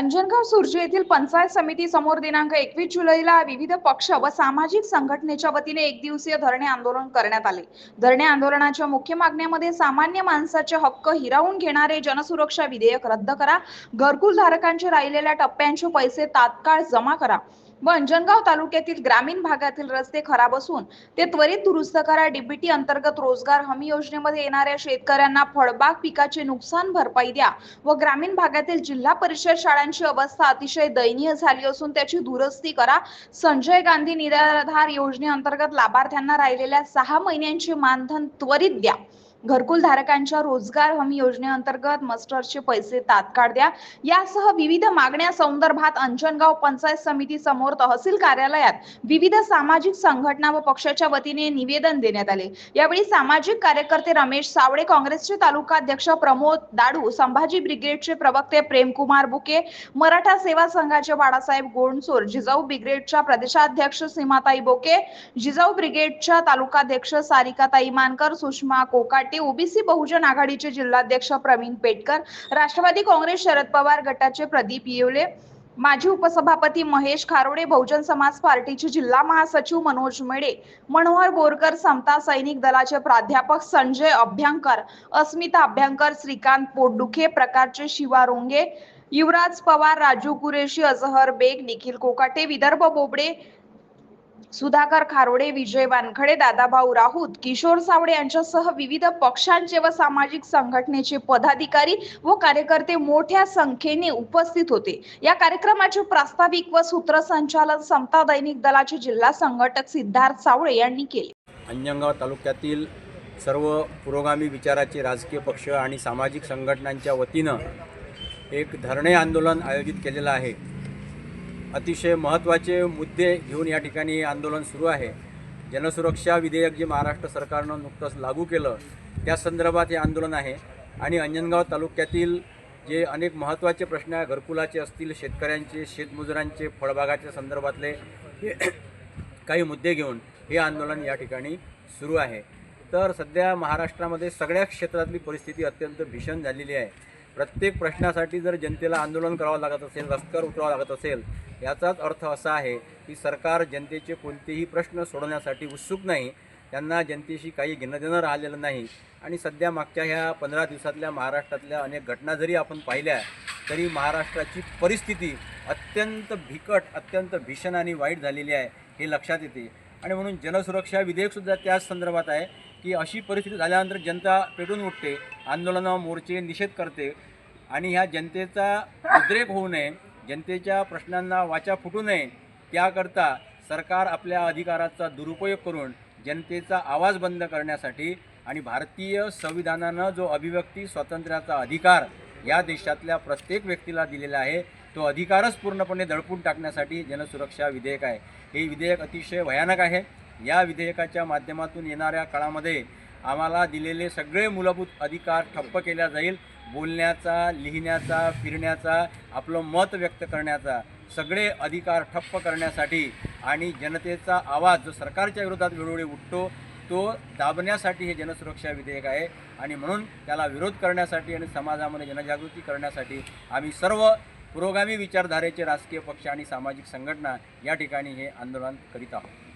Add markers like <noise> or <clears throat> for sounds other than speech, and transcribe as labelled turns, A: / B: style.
A: अंजनगाव सुरजी येथील पंचायत समिती समोर दिनांक एकवीस जुलैला विविध पक्ष व सामाजिक संघटनेच्या वतीने एक दिवसीय धरणे आंदोलन करण्यात आले. धरणे आंदोलनाच्या मुख्य मागण्यामध्ये सामान्य माणसाचे हक्क हिरावून घेणारे जनसुरक्षा विधेयक रद्द करा. घरकुल धारकांचे राहिलेल्या टप्प्यांचे पैसे तात्काळ जमा करा. व अंजनगाव तालुक्यातील ग्रामीण भागातील रस्ते खराब असून ते त्वरित दुरुस्त करा. डीबीटी अंतर्गत रोजगार हमी योजनेमध्ये येणाऱ्या शेतकऱ्यांना फळबाग पिकाचे नुकसान भरपाई द्या व ग्रामीण भागातील जिल्हा परिषद शाळांची अवस्था अतिशय दयनीय झाली असून त्याची दुरुस्ती करा. संजय गांधी निराधार योजनेअंतर्गत लाभार्थ्यांना राहिलेल्या सहा महिन्यांचे मानधन त्वरित द्या. घरकुल धारकांच्या रोजगार हमी योजनेअंतर्गत मस्टरचे पैसे तात्काळ द्या. यासह विविध मागण्या संदर्भात अंजनगाव पंचायत समिती समोर तहसील कार्यालयात विविध सामाजिक संघटना व पक्षाच्या वतीने निवेदन देण्यात आले. यावेळी सामाजिक कार्यकर्ते रमेश सावळे काँग्रेसचे तालुका अध्यक्ष प्रमोद दाडू संभाजी ब्रिगेडचे प्रवक्ते प्रेमकुमार बुके मराठा सेवा संघाचे बाळासाहेब गोंडसोर जिजाऊ ब्रिगेडच्या प्रदेशाध्यक्ष सीमाताई बोके जिजाऊ ब्रिगेडच्या तालुकाध्यक्ष सारिकाताई मानकर सुषमा कोकाट ओबीसी बहुजन आघाडीचे जिल्हाध्यक्ष प्रवीण पेटकर राष्ट्रवादी काँग्रेस शरद पवार गटाचे प्रदीप येवले माजी उपसभापती महेश खारोडे बहुजन समाज पार्टीचे जिल्हा महासचिव मनोज मेडे मनोहर बोरकर समता सैनिक दलाचे प्राध्यापक संजय अभ्यंकर अस्मिता अभ्यंकर श्रीकांत पोटदुखे प्रकारचे शिवा रोंगे युवराज पवार राजू कुरेशी अजहर बेग निखिल कोकाटे विदर्भ बोबडे सुधाकर खारोडे विजय वानखडे दादाभाऊ राऊत किशोर सावडे यांच्यासह विविध पक्षांचे व सामाजिक संघटनेचे पदाधिकारी व कार्यकर्ते मोठ्या संख्येने उपस्थित होते. या कार्यक्रमाचे प्रास्ताविक व सूत्रसंचालन समता दैनिक दलाचे जिल्हा संघटक सिद्धार्थ सावळे यांनी केले.
B: अंजनगाव तालुक्यातील सर्व पुरोगामी विचाराचे राजकीय पक्ष आणि सामाजिक संघटनांच्या वतीनं एक धरणे आंदोलन आयोजित केलेलं आहे. अतिशय महत्त्वाचे मुद्दे घेऊन या ठिकाणी हे आंदोलन सुरू आहे. जनसुरक्षा विधेयक जे महाराष्ट्र सरकारनं नुकतंच लागू केलं त्या संदर्भात हे आंदोलन आहे. आणि अंजनगाव तालुक्यातील जे अनेक महत्त्वाचे प्रश्न आहे घरकुलाचे असतील शेतकऱ्यांचे शेतमजुरांचे फळबागाच्या संदर्भातले <clears throat> काही मुद्दे घेऊन हे आंदोलन या ठिकाणी सुरू आहे. तर सध्या महाराष्ट्रामध्ये सगळ्या क्षेत्रातली परिस्थिती अत्यंत भीषण झालेली आहे. प्रत्येक प्रश्नासाठी जर जनतेला आंदोलन करावं लागत असेल रस्त्यावर उतरावं लागत असेल याचाच अर्थ असा आहे की सरकार जनतेचे कोणतेही प्रश्न सोडवण्यासाठी उत्सुक नाही. त्यांना जनतेशी काही घेणं देणं राहिलेलं नाही. आणि सध्या मागच्या ह्या पंधरा दिवसातल्या महाराष्ट्रातल्या अनेक घटना जरी आपण पाहिल्या तरी महाराष्ट्राची परिस्थिती अत्यंत बिकट अत्यंत भीषण आणि वाईट झालेली आहे हे लक्षात येते. आणि म्हणून जनसुरक्षा विधेयकसुद्धा त्याच संदर्भात आहे की अशी परिस्थिती झाल्यानंतर जनता पेटून उठते आंदोलनं मोर्चे निषेध करते आणि ह्या जनतेचा उद्रेक होऊ नये जनतेच्या प्रश्नांना वाचा फुटू नये त्याकरता सरकार आपल्या अधिकाराचा दुरुपयोग करून जनतेचा आवाज बंद करण्यासाठी आणि भारतीय संविधानानं जो अभिव्यक्ती स्वातंत्र्याचा अधिकार या देशातल्या प्रत्येक व्यक्तीला दिलेला आहे तो अधिकारच पूर्णपणे दडपून टाकण्यासाठी जनसुरक्षा विधेयक आहे. हे विधेयक अतिशय भयानक आहे. या विधेयकाच्या माध्यमातून येणाऱ्या काळामध्ये आम्हाला दिलेले सगळे मूलभूत अधिकार ठप्प केल्या जाईल. बोलण्याचा लिहिण्याचा फिरण्याचा आपलं मत व्यक्त करण्याचा सगळे अधिकार ठप्प करण्यासाठी आणि जनतेचा आवाज जो सरकारच्या विरोधात वेळोवेळी उठतो तो दाबण्यासाठी हे जनसुरक्षा विधेयक आहे. आणि म्हणून त्याला विरोध करण्यासाठी आणि समाजामध्ये जनजागृती करण्यासाठी आम्ही सर्व पुरोगामी विचारधारेचे राजकीय पक्ष आणि सामाजिक संघटना या ठिकाणी हे आंदोलन करीत आहोत.